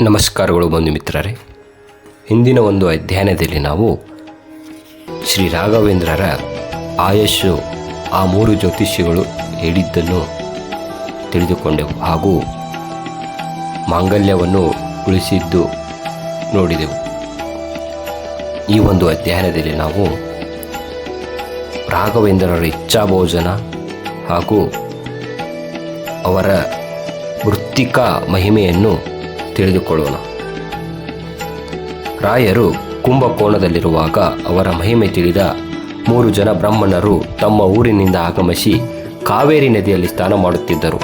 ನಮಸ್ಕಾರಗಳು ಬಂಧು ಮಿತ್ರರೇ. ಹಿಂದಿನ ಒಂದು ಅಧ್ಯಯನದಲ್ಲಿ ನಾವು ಶ್ರೀ ರಾಘವೇಂದ್ರರ ಆಯಸ್ಸು ಆ ಮೂರು ಜ್ಯೋತಿಷ್ಯಗಳು ಹೇಳಿದ್ದನ್ನು ತಿಳಿದುಕೊಂಡೆವು. ಹಾಗೂ ಮಾಂಗಲ್ಯವನ್ನು ಉಳಿಸಿದ್ದು ನೋಡಿದೆವು. ಈ ಒಂದು ಅಧ್ಯಯನದಲ್ಲಿ ನಾವು ರಾಘವೇಂದ್ರರ ಇಚ್ಛಾಭೋಜನ ಹಾಗೂ ಅವರ ವೃತ್ತಿಕ ಮಹಿಮೆಯನ್ನು ತಿಳಿದುಕೊಳ್ಳೋಣ. ರಾಯರು ಕುಂಭಕೋಣದಲ್ಲಿರುವಾಗ ಅವರ ಮಹಿಮೆ ತಿಳಿದ ಮೂರು ಜನ ಬ್ರಾಹ್ಮಣರು ತಮ್ಮ ಊರಿನಿಂದ ಆಗಮಿಸಿ ಕಾವೇರಿ ನದಿಯಲ್ಲಿ ಸ್ನಾನ ಮಾಡುತ್ತಿದ್ದರು.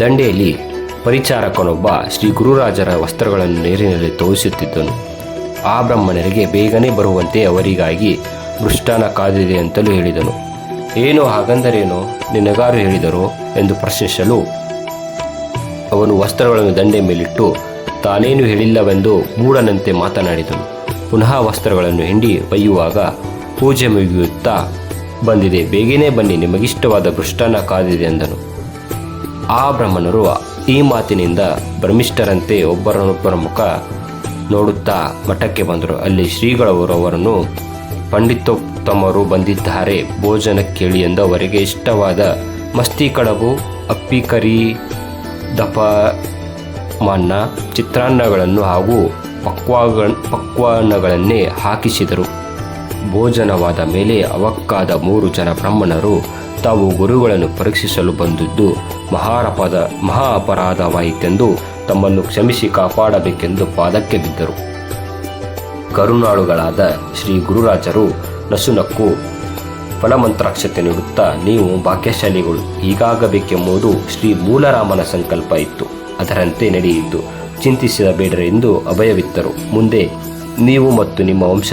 ದಂಡೆಯಲ್ಲಿ ಪರಿಚಾರಕನೊಬ್ಬ ಶ್ರೀ ಗುರುರಾಜರ ವಸ್ತ್ರಗಳನ್ನು ನೀರಿನಲ್ಲಿ ತೋರಿಸುತ್ತಿದ್ದನು ಆ ಬ್ರಾಹ್ಮಣರಿಗೆ ಬೇಗನೆ ಬರುವಂತೆ ಅವರಿಗಾಗಿ ಮೃಷ್ಟಾನ ಕಾದಿದೆ ಅಂತಲೂ ಹೇಳಿದನು. ಏನು ಹಾಗಂದರೇನೋ? ನಿನಗಾರು ಹೇಳಿದರು? ಎಂದು ಪ್ರಶ್ನಿಸಲು ಅವನು ವಸ್ತ್ರಗಳನ್ನು ದಂಡೆ ಮೇಲಿಟ್ಟು ತಾನೇನು ಹೇಳಿಲ್ಲವೆಂದು ಮೂಡನಂತೆ ಮಾತನಾಡಿದನು. ಪುನಃ ವಸ್ತ್ರಗಳನ್ನು ಹಿಂಡಿ ಒಯ್ಯುವಾಗ ಪೂಜೆ ಮುಗಿಯುತ್ತಾ ಬಂದಿದೆ. ಬೇಗನೆ ಬನ್ನಿ, ನಿಮಗಿಷ್ಟವಾದ ಮೃಷ್ಟಾನ್ನ ಕಾದಿದೆ ಎಂದನು ಆ ಬ್ರಾಹ್ಮಣರು ಈ ಮಾತಿನಿಂದ ಬ್ರಹ್ಮಿಷ್ಠರಂತೆ ಒಬ್ಬರನ್ನೊಬ್ಬರ ಮುಖ ನೋಡುತ್ತಾ ಮಠಕ್ಕೆ ಬಂದರು. ಅಲ್ಲಿ ಶ್ರೀಗಳವರು ಅವರನ್ನು ಪಂಡಿತೋತ್ತಮರು ಬಂದಿದ್ದಾರೆ. ಭೋಜನ ಕೇಳಿ ಎಂದು ಅವರಿಗೆ ಇಷ್ಟವಾದ ಮಸ್ತಿ ಕಡಬು ಅಪ್ಪಿಕರಿ ದಪ ಮನ್ನ ಚಿತ್ರಾನ್ನಗಳನ್ನು ಹಾಗೂ ಪಕ್ವಾಗ ಪಕ್ವಾನ್ನಗಳನ್ನೇ ಹಾಕಿಸಿದರು. ಭೋಜನವಾದ ಮೇಲೆ ಅವಕ್ಕಾದ ಮೂರು ಜನ ಬ್ರಾಹ್ಮಣರು ತಾವು ಗುರುಗಳನ್ನು ಪರೀಕ್ಷಿಸಲು ಬಂದಿದ್ದು ಮಹಾರಪದ ಮಹಾ ಅಪರಾಧವಾಯಿತೆಂದು ತಮ್ಮನ್ನು ಕ್ಷಮಿಸಿ ಕಾಪಾಡಬೇಕೆಂದು ಪಾದಕ್ಕೆ ಬಿದ್ದರು. ಕರುನಾಳುಗಳಾದ ಶ್ರೀ ಗುರುರಾಜರು ನಸುನಕ್ಕು ಫಲಮಂತ್ರಾಕ್ಷತೆ ನೀಡುತ್ತಾ ನೀವು ಭಾಗ್ಯಶಾಲಿಗಳು ಹೀಗಾಗಬೇಕೆಂಬುದು ಶ್ರೀ ಮೂಲರಾಮನ ಸಂಕಲ್ಪ ಇತ್ತು. ಅದರಂತೆ ನಡೆಯಿತು. ಚಿಂತಿಸಿದ ಬೇಡರೆಂದು ಅಭಯವಿತ್ತರು. ಮುಂದೆ, ನೀವು ಮತ್ತು ನಿಮ್ಮ ವಂಶ,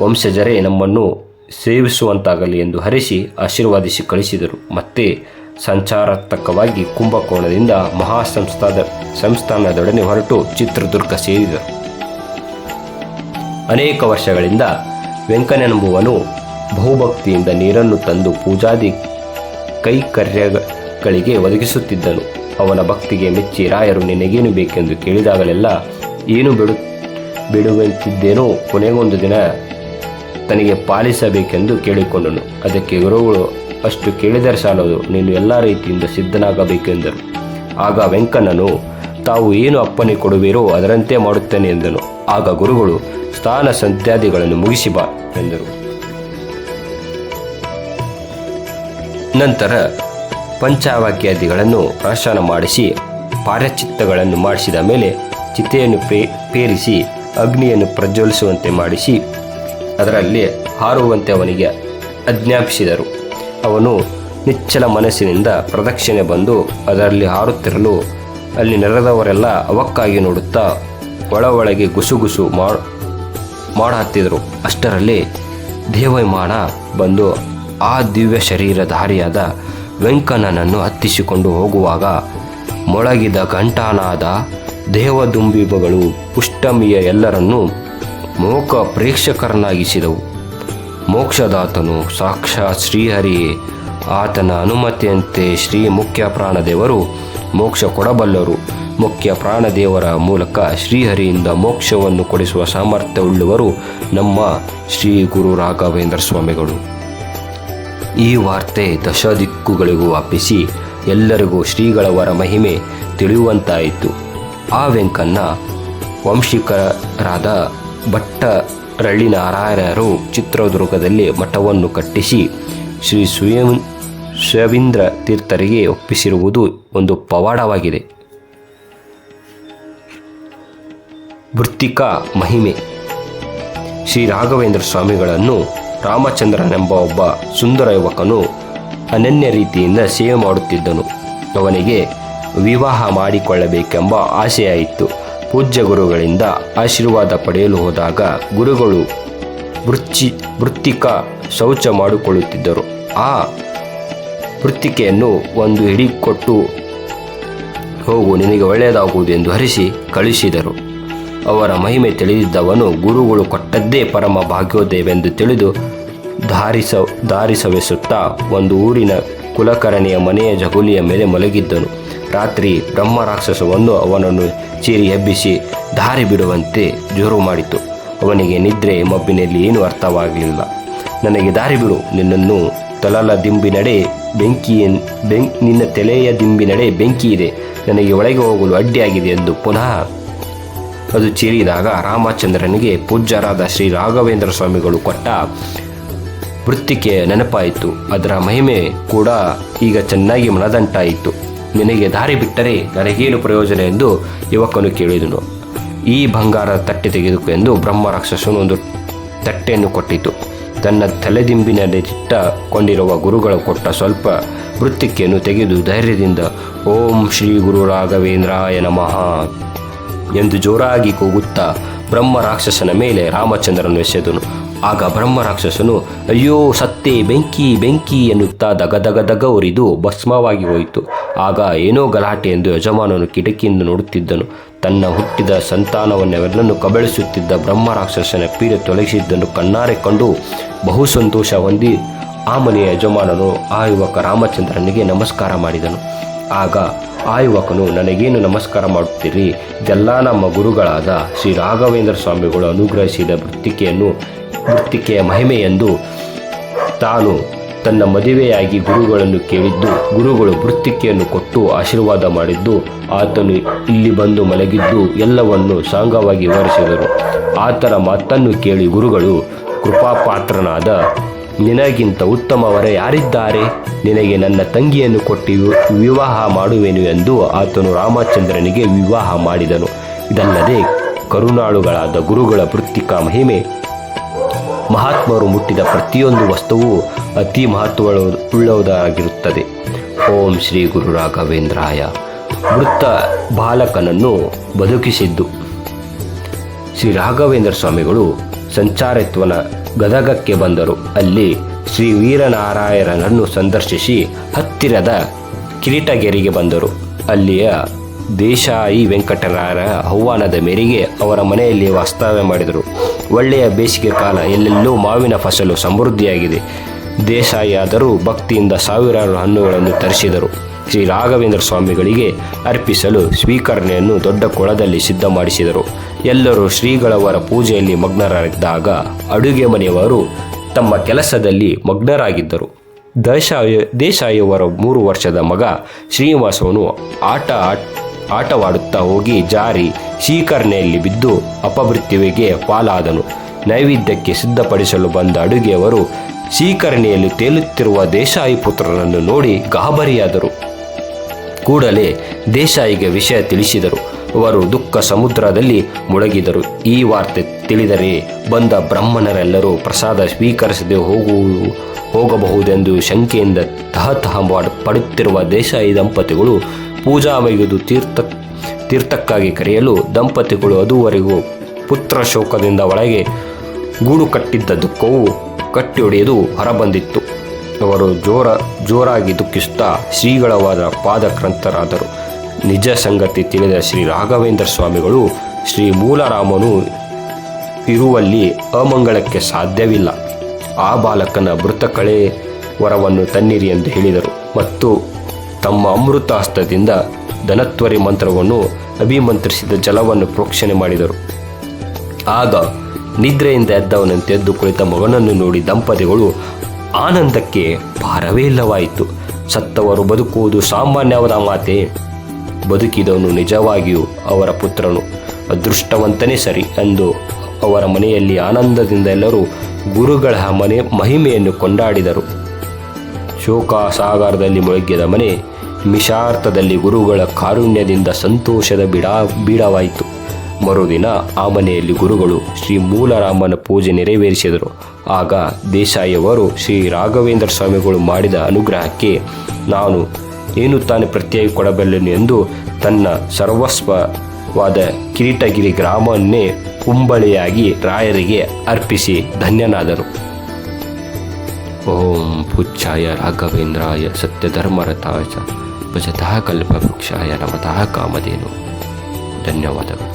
ವಂಶಜರೇ ನಮ್ಮನ್ನು ಸೇವಿಸುವಂತಾಗಲಿ ಎಂದು ಹರಿಸಿ ಆಶೀರ್ವಾದಿಸಿ ಕಳಿಸಿದರು. ಮತ್ತೆ ಸಂಚಾರಾತ್ಮಕವಾಗಿ ಕುಂಭಕೋಣದಿಂದ ಮಹಾ ಸಂಸ್ಥಾದ ಸಂಸ್ಥಾನದೊಡನೆ ಹೊರಟು ಚಿತ್ರದುರ್ಗ ಸೇರಿದರು. ಅನೇಕ ವರ್ಷಗಳಿಂದ ವೆಂಕನೆಂಬುವನು ಬಹುಭಕ್ತಿಯಿಂದ ನೀರನ್ನು ತಂದು ಪೂಜಾದಿ ಕೈಕರ್ಯಗಳಿಗೆ ಒದಗಿಸುತ್ತಿದ್ದನು. ಅವನ ಭಕ್ತಿಗೆ ಮೆಚ್ಚಿ ರಾಯರು, ನಿನಗೇನು ಬೇಕೆಂದು ಕೇಳಿದಾಗಲೆಲ್ಲ ಏನು ಬಿಡು, ಬಿಡುವಂತಿದ್ದೇನೋ ಕೊನೆಗೊಂದು ದಿನ ತನಗೆ ಪಾಲಿಸಬೇಕೆಂದು ಕೇಳಿಕೊಂಡನು. ಅದಕ್ಕೆ ಗುರುಗಳು, ಅಷ್ಟು ಕೇಳಿದರೆ ಸಾಲದು, ನೀನು ಎಲ್ಲ ರೀತಿಯಿಂದ ಸಿದ್ಧನಾಗಬೇಕೆಂದರು. ಆಗ ವೆಂಕಣ್ಣನು, ತಾವು ಏನು ಅಪ್ಪನೆ ಕೊಡುವಿರೋ ಅದರಂತೆ ಮಾಡುತ್ತೇನೆ ಎಂದನು. ಆಗ ಗುರುಗಳು ಸ್ಥಾನ ಸಂತ್ಯಾದಿಗಳನ್ನು ಮುಗಿಸಿ ಬಾ ಎಂದರು. ನಂತರ ಪಂಚಾವಾಕ್ಯಾದಿಗಳನ್ನು ಆಶಾನ ಮಾಡಿಸಿ, ಪಾರಚಿತ್ತಗಳನ್ನು ಮಾಡಿಸಿದ ಮೇಲೆ ಚಿತೆಯನ್ನು ಪೇರಿಸಿ, ಅಗ್ನಿಯನ್ನು ಪ್ರಜ್ವಲಿಸುವಂತೆ ಮಾಡಿಸಿ ಅದರಲ್ಲಿ ಹಾರುವಂತೆ ಅವನಿಗೆ ಅಜ್ಞಾಪಿಸಿದರು ಅವನು ನಿಚ್ಚಲ ಮನಸ್ಸಿನಿಂದ ಪ್ರದಕ್ಷಿಣೆ ಬಂದು ಅದರಲ್ಲಿ ಹಾರುತ್ತಿರಲು ಅಲ್ಲಿ ನೆರೆದವರೆಲ್ಲ ಅವಕ್ಕಾಗಿ ನೋಡುತ್ತಾ ಒಳ ಒಳಗೆ ಗುಸುಗುಸು ಮಾಡ ಹತ್ತಿದರು. ಅಷ್ಟರಲ್ಲಿ ದೇವಮಾನ ಬಂದು ಆ ದಿವ್ಯ ಶರೀರಧಾರಿಯಾದ ವೆಂಕಣ್ಣನನ್ನು ಹತ್ತಿಸಿಕೊಂಡು ಹೋಗುವಾಗ ಮೊಳಗಿದ ಘಂಟಾನಾದ ದೇವದುಂಬಿಬಗಳು ಪುಷ್ಟಮಿಯ ಎಲ್ಲರನ್ನೂ ಮೋಕ ಪ್ರೇಕ್ಷಕರನ್ನಾಗಿಸಿದವು. ಮೋಕ್ಷದಾತನು ಸಾಕ್ಷಾತ್ ಶ್ರೀಹರಿಯೇ, ಆತನ ಅನುಮತಿಯಂತೆ ಶ್ರೀ ಮುಖ್ಯ ಪ್ರಾಣದೇವರು ಮೋಕ್ಷ ಕೊಡಬಲ್ಲರು. ಮುಖ್ಯ ಪ್ರಾಣದೇವರ ಮೂಲಕ ಶ್ರೀಹರಿಯಿಂದ ಮೋಕ್ಷವನ್ನು ಕೊಡಿಸುವ ಸಾಮರ್ಥ್ಯವುಳ್ಳವರು ನಮ್ಮ ಶ್ರೀ ಗುರು ರಾಘವೇಂದ್ರ ಸ್ವಾಮಿಗಳು. ಈ ವಾರ್ತೆ ದಶದಿಕ್ಕುಗಳಿಗೂ ವ್ಯಾಪಿಸಿ ಎಲ್ಲರಿಗೂ ಶ್ರೀಗಳವರ ಮಹಿಮೆ ತಿಳಿಯುವಂತಾಯಿತು. ಆ ವೆಂಕನ್ನ ವಂಶಿಕರಾದ ಭಟ್ಟರಳ್ಳಿ ನಾರಾಯಣರು ಚಿತ್ರದುರ್ಗದಲ್ಲಿ ಮಠವನ್ನು ಕಟ್ಟಿಸಿ ಶ್ರೀ ಸುಯಂ ಶವೀಂದ್ರ ತೀರ್ಥರಿಗೆ ಒಪ್ಪಿಸಿರುವುದು ಒಂದು ಪವಾಡವಾಗಿದೆ. ವೃತ್ತಿಕ ಮಹಿಮೆ. ಶ್ರೀ ರಾಘವೇಂದ್ರ ಸ್ವಾಮಿಗಳನ್ನು ರಾಮಚಂದ್ರನೆಂಬ ಒಬ್ಬ ಸುಂದರ ಯುವಕನು ಅನನ್ಯ ರೀತಿಯಿಂದ ಸೇವೆ ಮಾಡುತ್ತಿದ್ದನು. ಅವನಿಗೆ ವಿವಾಹ ಮಾಡಿಕೊಳ್ಳಬೇಕೆಂಬ ಆಸೆಯಾಯಿತು. ಪೂಜ್ಯ ಗುರುಗಳಿಂದ ಆಶೀರ್ವಾದ ಪಡೆಯಲು ಹೋದಾಗ ಗುರುಗಳು ವೃಚ್ಚಿ ವೃತ್ತಿಕ ಶೌಚ ಮಾಡಿಕೊಳ್ಳುತ್ತಿದ್ದರು. ಆ ವೃತ್ತಿಕೆಯನ್ನು ಒಂದು ಹಿಡಿಕೊಟ್ಟು ಹೋಗು, ನಿನಗೆ ಒಳ್ಳೆಯದಾಗುವುದು ಎಂದು ಹರಿಸಿ ಕಳಿಸಿದರು ಅವರ ಮಹಿಮೆ ತಿಳಿದಿದ್ದವನು ಗುರುಗಳು ಕೊಟ್ಟದ್ದೇ ಪರಮ ಭಾಗ್ಯೋದಯವೆಂದು ತಿಳಿದು ಧಾರಿಸ, ಧಾರಿಸವೆಸುತ್ತಾ ಒಂದು ಊರಿನ ಕುಲಕರ್ಣಿಯ ಮನೆಯ ಜಗುಲಿಯ ಮೇಲೆ ಮಲಗಿದ್ದನು. ರಾತ್ರಿ ಬ್ರಹ್ಮ ರಾಕ್ಷಸವನ್ನು ಅವನನ್ನು ಚೀರಿ ಎಬ್ಬಿಸಿ ದಾರಿ ಬಿಡುವಂತೆ ಜೋರು ಮಾಡಿತು. ಅವನಿಗೆ ನಿದ್ರೆ ಮಬ್ಬಿನಲ್ಲಿ ಏನೂ ಅರ್ಥವಾಗಲಿಲ್ಲ. ನನಗೆ ದಾರಿ ಬಿಡು, ನಿನ್ನನ್ನು ತಲಲ ದಿಂಬಿನಡೆ ಬೆಂಕಿ ಬೆಂ ನಿನ್ನ ತಲೆಯ ದಿಂಬಿನಡೆ ಬೆಂಕಿ ಇದೆ. ನನಗೆ ಒಳಗೆ ಹೋಗಲು ಅಡ್ಡಿಯಾಗಿದೆ ಎಂದು ಪುನಃ ಅದು ಚೇರಿದಾಗ ರಾಮಚಂದ್ರನಿಗೆ ಪೂಜ್ಯರಾದ ಶ್ರೀ ರಾಘವೇಂದ್ರ ಸ್ವಾಮಿಗಳು ಕೊಟ್ಟ ವೃತ್ತಿಕೆ ನೆನಪಾಯಿತು. ಅದರ ಮಹಿಮೆ ಕೂಡ ಈಗ ಚೆನ್ನಾಗಿ ಮನದಂಟಾಯಿತು. ನಿನಗೆ ದಾರಿ ಬಿಟ್ಟರೆ ನನಗೇನು ಪ್ರಯೋಜನ ಎಂದು ಯುವಕನು ಕೇಳಿದನು. ಈ ಬಂಗಾರ ತಟ್ಟೆ ತೆಗೆದುಕೊ ಎಂದು ಬ್ರಹ್ಮ ರಾಕ್ಷಸನು ಒಂದು ತಟ್ಟೆಯನ್ನು ಕೊಟ್ಟಿತು. ತನ್ನ ತಲೆದಿಂಬಿನಲ್ಲಿಟ್ಟಕೊಂಡಿರುವ ಗುರುಗಳು ಕೊಟ್ಟ ಸ್ವಲ್ಪ ವೃತ್ತಿಕೆಯನ್ನು ತೆಗೆದು ಧೈರ್ಯದಿಂದ ಓಂ ಶ್ರೀ ಗುರು ರಾಘವೇಂದ್ರಾಯ ನಮಃ ಎಂದು ಜೋರಾಗಿ ಕೂಗುತ್ತಾ ಬ್ರಹ್ಮ ರಾಕ್ಷಸನ ಮೇಲೆ ರಾಮಚಂದ್ರನು ಎಸೆದನು. ಆಗ ಬ್ರಹ್ಮ ರಾಕ್ಷಸನು, ಅಯ್ಯೋ, ಸತ್ತೆ, ಬೆಂಕಿ ಬೆಂಕಿ ಎನ್ನುತ್ತಾ ದಗ ದಗ ಉರಿದು ಭಸ್ಮವಾಗಿ ಹೋಯಿತು. ಆಗ ಏನೋ ಗಲಾಟೆ ಎಂದು ಯಜಮಾನನು ಕಿಟಕಿಯಿಂದ ನೋಡುತ್ತಿದ್ದನು. ತನ್ನ ಹುಟ್ಟಿದ ಸಂತಾನವನ್ನೆಲ್ಲನ್ನು ಕಬಳಿಸುತ್ತಿದ್ದ ಬ್ರಹ್ಮ ರಾಕ್ಷಸನ ಪೀಡೆ ತೊಲಗಿಸಿದ್ದನ್ನು ಕಣ್ಣಾರೆ ಕಂಡು ಬಹು ಸಂತೋಷ ಹೊಂದಿ ಆ ಮನೆಯ ಯಜಮಾನನು ಆ ಯುವಕ ರಾಮಚಂದ್ರನಿಗೆ ನಮಸ್ಕಾರ ಮಾಡಿದನು. ಆಗ ಆ ಯುವಕನು, ನನಗೇನು ನಮಸ್ಕಾರ ಮಾಡುತ್ತೀರಿ? ಇದೆಲ್ಲ ನಮ್ಮ ಗುರುಗಳಾದ ಶ್ರೀ ರಾಘವೇಂದ್ರ ಸ್ವಾಮಿಗಳು ಅನುಗ್ರಹಿಸಿದ ವೃತ್ತಿಕೆಯನ್ನು ವೃತ್ತಿಕೆಯ ಮಹಿಮೆ ಎಂದು ತಾನು ತನ್ನ ಮದುವೆಯಾಗಿ ಗುರುಗಳನ್ನು ಕೇಳಿದ್ದು, ಗುರುಗಳು ವೃತ್ತಿಕೆಯನ್ನು ಕೊಟ್ಟು ಆಶೀರ್ವಾದ ಮಾಡಿದ್ದು, ಆತನು ಇಲ್ಲಿ ಬಂದು ಮಲಗಿದ್ದು ಎಲ್ಲವನ್ನು ಸಾಂಗವಾಗಿ ವಿವರಿಸಿದರು. ಆತನ ಮಾತನ್ನು ಕೇಳಿ ಗುರುಗಳು ಕೃಪಾಪಾತ್ರನಾದ ನಿನಗಿಂತ ಉತ್ತಮವರ ಯಾರಿದ್ದಾರೆ? ನಿನಗೆ ನನ್ನ ತಂಗಿಯನ್ನು ಕೊಟ್ಟು ವಿವಾಹ ಮಾಡುವೆನು ಎಂದು ಆತನು ರಾಮಚಂದ್ರನಿಗೆ ವಿವಾಹ ಮಾಡಿದನು. ಇದಲ್ಲದೆ ಕರುಣಾಳುಗಳಾದ ಗುರುಗಳ ವೃತ್ತಿಕಾ ಮಹಿಮೆ, ಮಹಾತ್ಮರು ಮುಟ್ಟಿದ ಪ್ರತಿಯೊಂದು ವಸ್ತುವು ಅತಿ ಮಹತ್ವ ಉಳ್ಳವುದಾಗಿರುತ್ತದೆ. ಓಂ ಶ್ರೀ ಗುರು ರಾಘವೇಂದ್ರಾಯ. ಮೃತ ಬಾಲಕನನ್ನು ಬದುಕಿಸಿದ್ದು. ಶ್ರೀ ರಾಘವೇಂದ್ರ ಸ್ವಾಮಿಗಳು ಸಂಚಾರತ್ವನ ಗದಗಕ್ಕೆ ಬಂದರು. ಅಲ್ಲಿ ಶ್ರೀ ವೀರನಾರಾಯಣನನ್ನು ಸಂದರ್ಶಿಸಿ ಹತ್ತಿರದ ಕಿರೀಟಗೆರೆಗೆ ಬಂದರು. ಅಲ್ಲಿಯ ದೇಶಾಯಿ ವೆಂಕಟರಾಯರ ಆಹ್ವಾನದ ಮೇರೆಗೆ ಅವರ ಮನೆಯಲ್ಲಿ ವಾಸ್ತವ್ಯ ಮಾಡಿದರು. ಒಳ್ಳೆಯ ಬೇಸಿಗೆ ಕಾಲ, ಎಲ್ಲೆಲ್ಲೂ ಮಾವಿನ ಫಸಲು ಸಮೃದ್ಧಿಯಾಗಿದೆ. ದೇಸಾಯಿಯಾದರೂ ಭಕ್ತಿಯಿಂದ ಸಾವಿರಾರು ಹಣ್ಣುಗಳನ್ನು ತರಿಸಿದರು. ಶ್ರೀ ರಾಘವೇಂದ್ರ ಸ್ವಾಮಿಗಳಿಗೆ ಅರ್ಪಿಸಲು ಸ್ವೀಕರಣೆಯನ್ನು ದೊಡ್ಡ ಕೊಳದಲ್ಲಿ ಸಿದ್ಧ ಮಾಡಿಸಿದರು ಎಲ್ಲರೂ ಶ್ರೀಗಳವರ ಪೂಜೆಯಲ್ಲಿ ಮಗ್ನರಾಗಿದ್ದಾಗ ಅಡುಗೆ ಮನೆಯವರು ತಮ್ಮ ಕೆಲಸದಲ್ಲಿ ಮಗ್ನರಾಗಿದ್ದರು. ದೇಶಾಯ ದೇಶಾಯಿಯವರ ಮೂರು ವರ್ಷದ ಮಗ ಶ್ರೀನಿವಾಸವನು ಆಟ ಆಟ್- ಆಟವಾಡುತ್ತಾ ಹೋಗಿ ಜಾರಿ ಶೀಕರ್ಣೆಯಲ್ಲಿ ಬಿದ್ದು ಅಪಮೃತ್ಯುವಿಗೆ ಪಾಲಾದನು. ನೈವೇದ್ಯಕ್ಕೆ ಸಿದ್ಧಪಡಿಸಲು ಬಂದ ಅಡುಗೆಯವರು ಶೀಕರ್ಣಿಯಲ್ಲಿ ತೇಲುತ್ತಿರುವ ದೇಶಾಯಿ ಪುತ್ರನನ್ನು ನೋಡಿ ಗಾಬರಿಯಾದರು. ಕೂಡಲೇ ದೇಶಾಯಿಗೆ ವಿಷಯ ತಿಳಿಸಿದರು. ಅವರು ದುಃಖ ಸಮುದ್ರದಲ್ಲಿ ಮುಳುಗಿದರು. ಈ ವಾರ್ತೆ ತಿಳಿದರೆ ಬಂದ ಬ್ರಾಹ್ಮಣರೆಲ್ಲರೂ ಪ್ರಸಾದ ಸ್ವೀಕರಿಸದೆ ಹೋಗು, ಹೋಗಬಹುದೆಂದು ಶಂಕೆಯಿಂದ ತಹತಹ ಪಡುತ್ತಿರುವ ದೇಶಾಯಿ ದಂಪತಿಗಳು ಪೂಜಾ ಮುಗಿದು ತೀರ್ಥ, ತೀರ್ಥಕ್ಕಾಗಿ ಕರೆಯಲು ದಂಪತಿಗಳು ಅದುವರೆಗೂ ಪುತ್ರ ಶೋಕದಿಂದ ಒಳಗೆ ಗೂಡು ಕಟ್ಟಿದ್ದ ದುಃಖವು ಕಟ್ಟಿಯೊಡೆಯದು ಹೊರಬಂದಿತ್ತು. ಅವರು ಜೋರ, ಜೋರಾಗಿ ದುಃಖಿಸುತ್ತಾ ಶ್ರೀಗಳವಾದ ಪಾದಕ್ರಂತರಾದರು ನಿಜ ಸಂಗತಿ ತಿಳಿದ ಶ್ರೀ ರಾಘವೇಂದ್ರ ಸ್ವಾಮಿಗಳು ಶ್ರೀ ಮೂಲರಾಮನು ಇರುವಲ್ಲಿ ಅಮಂಗಳಕ್ಕೆ ಸಾಧ್ಯವಿಲ್ಲ. ಆ ಬಾಲಕನ ಮೃತ ಕಳೆ ವರವನ್ನು ತನ್ನಿರಿ ಎಂದು ಹೇಳಿದರು ಮತ್ತು ತಮ್ಮ ಅಮೃತ ಹಸ್ತದಿಂದ ಧನತ್ವರಿ ಮಂತ್ರವನ್ನು ಅಭಿಮಂತ್ರಿಸಿದ ಜಲವನ್ನು ಪ್ರೋಕ್ಷಣೆ ಮಾಡಿದರು. ಆಗ ನಿದ್ರೆಯಿಂದ ಎದ್ದವನಂತೆ ಎದ್ದು ಕುಳಿತ ಮಗನನ್ನು ನೋಡಿ ದಂಪತಿಗಳು ಆನಂದಕ್ಕೆ ಭಾರವೇ ಇಲ್ಲವಾಯಿತು. ಸತ್ತವರು ಬದುಕುವುದು ಸಾಮಾನ್ಯವಾದ ಮಾತೆ. ಬದುಕಿದವನು ನಿಜವಾಗಿಯೂ ಅವರ ಪುತ್ರನು. ಅದೃಷ್ಟವಂತನೇ ಸರಿ ಎಂದು ಅವರ ಮನೆಯಲ್ಲಿ ಆನಂದದಿಂದ ಎಲ್ಲರೂ ಗುರುಗಳ ಮನೆ ಮಹಿಮೆಯನ್ನು ಕೊಂಡಾಡಿದರು. ಶೋಕ ಸಾಗರದಲ್ಲಿ ಮುಳುಗಿದ ಮನೆ ಮಿಷಾರ್ಥದಲ್ಲಿ ಗುರುಗಳ ಕಾರುಣ್ಯದಿಂದ ಸಂತೋಷದ ಬಿಡಾ, ಬೀಡವಾಯಿತು. ಮರುದಿನ ಆ ಮನೆಯಲ್ಲಿ ಗುರುಗಳು ಶ್ರೀ ಮೂಲರಾಮನ ಪೂಜೆ ನೆರವೇರಿಸಿದರು. ಆಗ ದೇಸಾಯಿಯವರು ಶ್ರೀ ರಾಘವೇಂದ್ರ ಸ್ವಾಮಿಗಳು ಮಾಡಿದ ಅನುಗ್ರಹಕ್ಕೆ ನಾನು ಏನು ತಾನು ಪ್ರತ್ಯಯ ಕೊಡಬಲ್ಲೆನು ಎಂದು ತನ್ನ ಸರ್ವಸ್ವವಾದ ಕಿರೀಟಗಿರಿ ಗ್ರಾಮವನ್ನೇ ಕುಂಬಳಿಯಾಗಿ ರಾಯರಿಗೆ ಅರ್ಪಿಸಿ ಧನ್ಯನಾದರು. ಓಂ ಪುಚ್ಛಾಯ ರಾಘವೇಂದ್ರಾಯ ಸತ್ಯಧರ್ಮರತಾಯ ಭಜತಃ ಭಜತಃ ಕಲ್ಪವೃಕ್ಷಾಯ ನಮತಃ ಕಾಮಧೇನು. ಧನ್ಯವಾದಗಳು.